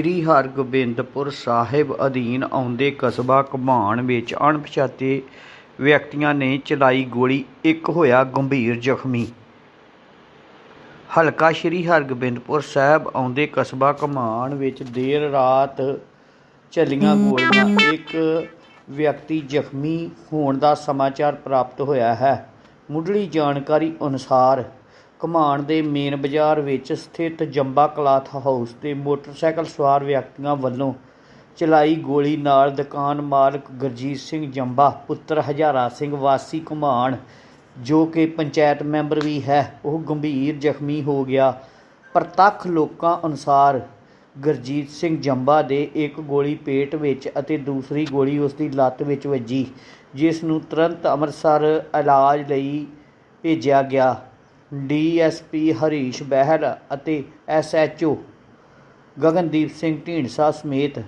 ਸ੍ਰੀ ਹਰਗੋਬਿੰਦਪੁਰ ਸਾਹਿਬ ਅਧੀਨ ਆਉਂਦੇ ਕਸਬਾ ਘਮਾਣ ਵਿੱਚ ਅਣਪਛਾਤੇ ਵਿਅਕਤੀਆਂ ਨੇ ਚਲਾਈ ਗੋਲੀ, ਇੱਕ ਹੋਇਆ ਗੰਭੀਰ ਜ਼ਖਮੀ। ਹਲਕਾ ਸ੍ਰੀ ਹਰਗੋਬਿੰਦਪੁਰ ਸਾਹਿਬ ਆਉਂਦੇ ਕਸਬਾ ਘਮਾਣ ਵਿੱਚ ਦੇਰ ਰਾਤ ਚੱਲੀਆਂ ਗੋਲੀਆਂ, ਇੱਕ ਵਿਅਕਤੀ ਜ਼ਖਮੀ ਹੋਣ ਦਾ ਸਮਾਚਾਰ ਪ੍ਰਾਪਤ ਹੋਇਆ ਹੈ। ਮੁੱਢਲੀ ਜਾਣਕਾਰੀ ਅਨੁਸਾਰ ਘੁਮਾਣ ਦੇ ਮੇਨ ਬਾਜ਼ਾਰ ਵਿੱਚ ਸਥਿਤ ਜੰਬਾ ਕਲਾਥ ਹਾਊਸ ਤੇ ਮੋਟਰਸਾਈਕਲ ਸਵਾਰ ਵਿਅਕਤੀਆਂ ਵੱਲੋਂ ਚਲਾਈ ਗੋਲੀ ਨਾਲ ਦੁਕਾਨ ਮਾਲਕ ਗੁਰਜੀਤ ਸਿੰਘ ਜੰਬਾ, ਪੁੱਤਰ ਹਜ਼ਾਰਾ ਸਿੰਘ ਵਾਸੀ ਘੁਮਾਣ, ਜੋ ਕਿ ਪੰਚਾਇਤ ਮੈਂਬਰ ਵੀ ਹੈ, ਉਹ ਗੰਭੀਰ ਜ਼ਖਮੀ ਹੋ ਗਿਆ। ਪ੍ਰਤੱਖ ਲੋਕਾਂ ਅਨੁਸਾਰ ਗੁਰਜੀਤ ਸਿੰਘ ਜੰਬਾ ਦੇ ਇੱਕ ਗੋਲੀ ਪੇਟ ਵਿੱਚ ਅਤੇ ਦੂਸਰੀ ਗੋਲੀ ਉਸ ਦੀ ਲੱਤ ਵਿੱਚ ਵੱਜੀ, ਜਿਸ ਨੂੰ ਤੁਰੰਤ ਅੰਮ੍ਰਿਤਸਰ ਇਲਾਜ ਲਈ ਭੇਜਿਆ ਗਿਆ। ਡੀਐਸਪੀ ਹਰੀਸ਼ ਬਹਿਲ ਅਤੇ ਐਸਐਚਓ ਗਗਨਦੀਪ ਸਿੰਘ ਢੀਂਡਸਾ ਸਮੇਤ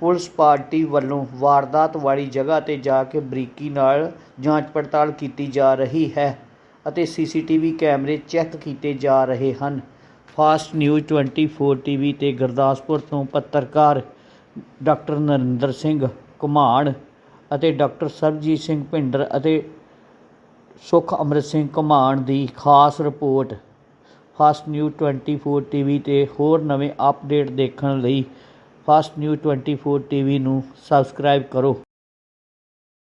ਪੁਲਿਸ ਪਾਰਟੀ ਵੱਲੋਂ ਵਾਰਦਾਤ ਵਾਲੀ ਜਗ੍ਹਾ ਤੇ ਜਾ ਕੇ ਬਰੀਕੀ ਨਾਲ ਜਾਂਚ ਪੜਤਾਲ ਕੀਤੀ ਜਾ ਰਹੀ ਹੈ ਅਤੇ ਸੀਸੀਟੀਵੀ ਕੈਮਰੇ ਚੈੱਕ ਕੀਤੇ ਜਾ ਰਹੇ ਹਨ। ਫਾਸਟ ਨਿਊਜ਼ 24 ਟੀਵੀ ਤੇ ਗੁਰਦਾਸਪੁਰ ਤੋਂ ਪੱਤਰਕਾਰ ਡਾਕਟਰ ਨਰਿੰਦਰ ਸਿੰਘ ਕੁਮਾਣ ਅਤੇ ਡਾਕਟਰ ਸਰਬਜੀਤ ਸਿੰਘ ਭਿੰਡਰ ਅਤੇ ਸੁਖ ਅੰਮ੍ਰਿਤ ਸਿੰਘ ਘਮਾਣ ਦੀ ਖਾਸ ਰਿਪੋਰਟ। ਫਾਸਟ ਨਿਊਜ਼ 24 ਟੀਵੀ ਤੇ ਹੋਰ ਨਵੇਂ ਅਪਡੇਟ ਦੇਖਣ ਲਈ ਫਾਸਟ ਨਿਊਜ਼ 24 ਟੀਵੀ ਨੂੰ ਸਬਸਕ੍ਰਾਈਬ ਕਰੋ।